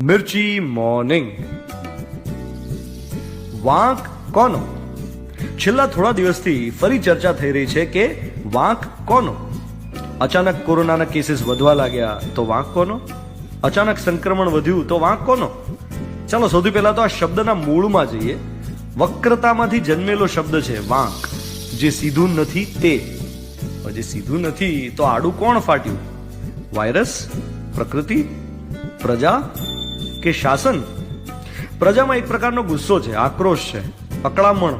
મિર્ચી morning વાંક કોનો છેલ્લા થોડા દિવસથી ફરી ચર્ચા થઈ રહી છે કે વાંક કોનો અચાનક કોરોનાના કેસીસ વધવા લાગ્યા તો વાંક કોનો અચાનક સંક્રમણ વધ્યું તો વાંક કોનો ચાલો સૌથી પહેલા તો આ શબ્દના મૂળમાં જઈએ વક્રતામાંથી જન્મેલો શબ્દ છે વાંક જે સીધું નથી તે જે સીધું નથી તો આડું કોણ ફાટ્યું વાયરસ પ્રકૃતિ પ્રજા કે શાસન? પ્રજામાં એક પ્રકારનો ગુસ્સો છે, આક્રોશ છે, અકળામણ.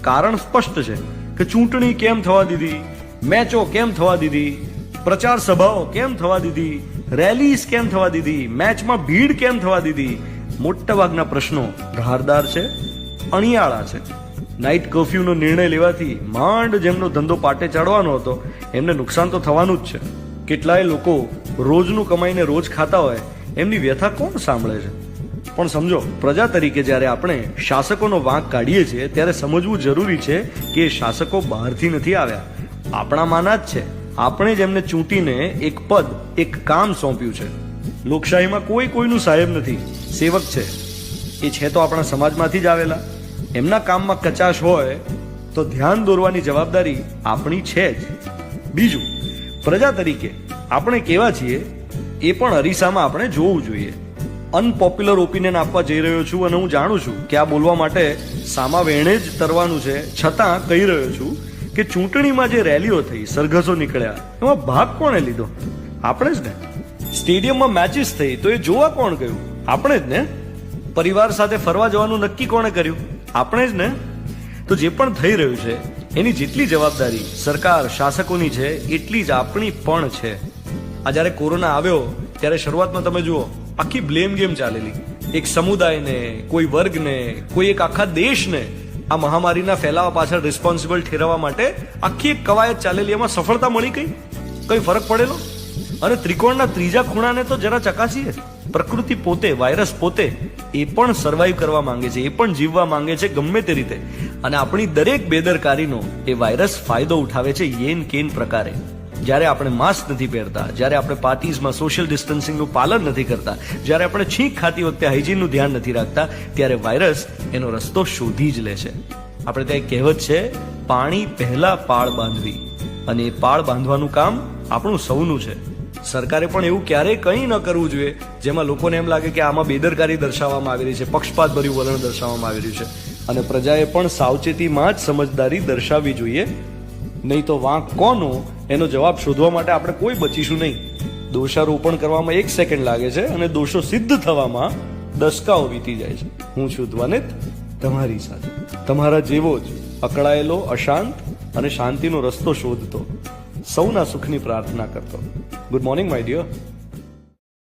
કારણ સ્પષ્ટ છે કે ચૂંટણી કેમ થવા દીધી, મેચો કેમ થવા દીધી, પ્રચાર સભાઓ કેમ થવા દીધી રેલીઝ કેમ થવા દીધી, મેચમાં ભીડ કેમ થવા દીધી? મોટાભાગના પ્રશ્નો ધારદાર છે, અણિયાળા છે. નાઇટ કર્ફ્યુનો નિર્ણય લેવાથી માંડ જેમનો ધંધો પાટે ચડવાનો હતો, એમને નુકસાન તો થવાનું જ છે. કેટલાય લોકો રોજનું કમાઈને રોજ ખાતા હોય એમની વ્યથા કોણ સાંભળે છે? પણ સમજો, પ્રજા તરીકે જ્યારે આપણે શાસકોનો વાંક કાઢીએ છીએ, ત્યારે સમજવું જરૂરી છે કે શાસકો બહારથી નથી આવ્યા. આપણામાંના જ છે. આપણે જ એમને ચૂંટીને એક પદ, એક કામ સોંપ્યું છે. લોકશાહીમાં કોઈ કોઈનું સાહેબ નથી. સેવક છે. એ છે તો આપણા સમાજમાંથી જ આવેલા. એમના કામમાં કચાશ હોય, તો ધ્યાન દોરવાની જવાબદારી આપણી છે જ. બીજું, પ્રજા તરીકે આપણે કેવા છીએ? એ પણ અરીસામાં આપણે જોવું જોઈએ. અનપોપ્યુલર ઓપિનિયન આપવા જઈ રહ્યો છું અને હું જાણું છું કે આ બોલવા માટે સામા વેણે જ તરવાનું છે, છતાં કહી રહ્યો છું કે ચૂંટણીમાં જે રેલીઓ થઈ, સરઘસો નીકળ્યા, એમાં ભાગ કોણે લીધો? આપણે જ ને. સ્ટેડિયમમાં મેચિસ થઈ, તો એ જોવા કોણ ગયું? આપણે જ ને. પરિવાર સાથે ફરવા જવાનું નક્કી કોણે કર્યું? આપણે જ ને. તો જે પણ થઈ રહ્યું છે, એની જેટલી જવાબદારી સરકાર, શાસકોની છે, એટલી જ આપણી પણ છે. આ જ્યારે કોરોના આવ્યો, ત્યારે શરૂઆતમાં તમે જુઓ, આખી બ્લેમ ગેમ ચાલેલી. એક સમુદાયને, કોઈ વર્ગને, કોઈ એક આખા દેશને આ મહામારીના ફેલાવા પાછળ રિસ્પોન્સિબલ ઠેરવવા માટે આખી એક કવાયત ચાલેલી. એમાં સફળતા મળી કઈ કઈ ફરક પડેલો? અને ત્રિકોણના ત્રીજા ખૂણાને તો જરા ચકાસીએ. પ્રકૃતિ પોતે વાયરસ પોતે, એ પણ સર્વાઈવ કરવા માંગે છે, એ પણ જીવવા માંગે છે ગમે તે રીતે. અને આપણી દરેક બેદરકારીનો એ વાયરસ ફાયદો ઉઠાવે છે યેન કેન પ્રકારે. જ્યારે આપણે માસ્ક નથી પહેરતા, જ્યારે આપણે પાર્ટીઝમાં સોશિયલ ડિસ્ટન્સિંગનું પાલન નથી કરતા, જ્યારે આપણે છીંક ખાતી વખતે હાઇજીનનું ધ્યાન નથી રાખતા, ત્યારે વાયરસ એનો રસ્તો શોધી જ લે છે. આપણે ત્યાં એક કહેવત છે, પાણી પહેલા પાળ બાંધવી. અને એ પાળ બાંધવાનું કામ આપણું સૌનું છે. સરકારે પણ એવું ક્યારેય કંઈ ન કરવું જોઈએ, જેમાં લોકોને એમ લાગે કે આમાં બેદરકારી દર્શાવવામાં આવી રહી છે, પક્ષપાત ભર્યું વલણ દર્શાવવામાં આવી રહ્યું છે. અને પ્રજાએ પણ સાવચેતીમાં જ સમજદારી દર્શાવવી જોઈએ, નહીં તો વાંક કોનો એનો જવાબ શોધવા માટે આપણે કોઈ બચીશું નહીં. દોષારોપણ કરવામાં એક સેકન્ડ લાગે છે અને દોષો સિદ્ધ થવામાં દસકાઓ વીતી જાય છે. હું છું ધ્વનિત તમારી સાથે. તમારા જેવો જ અકળાયેલો, અશાંત અને શાંતિનો રસ્તો શોધતો, સૌના સુખની પ્રાર્થના કરતો. Good morning my dear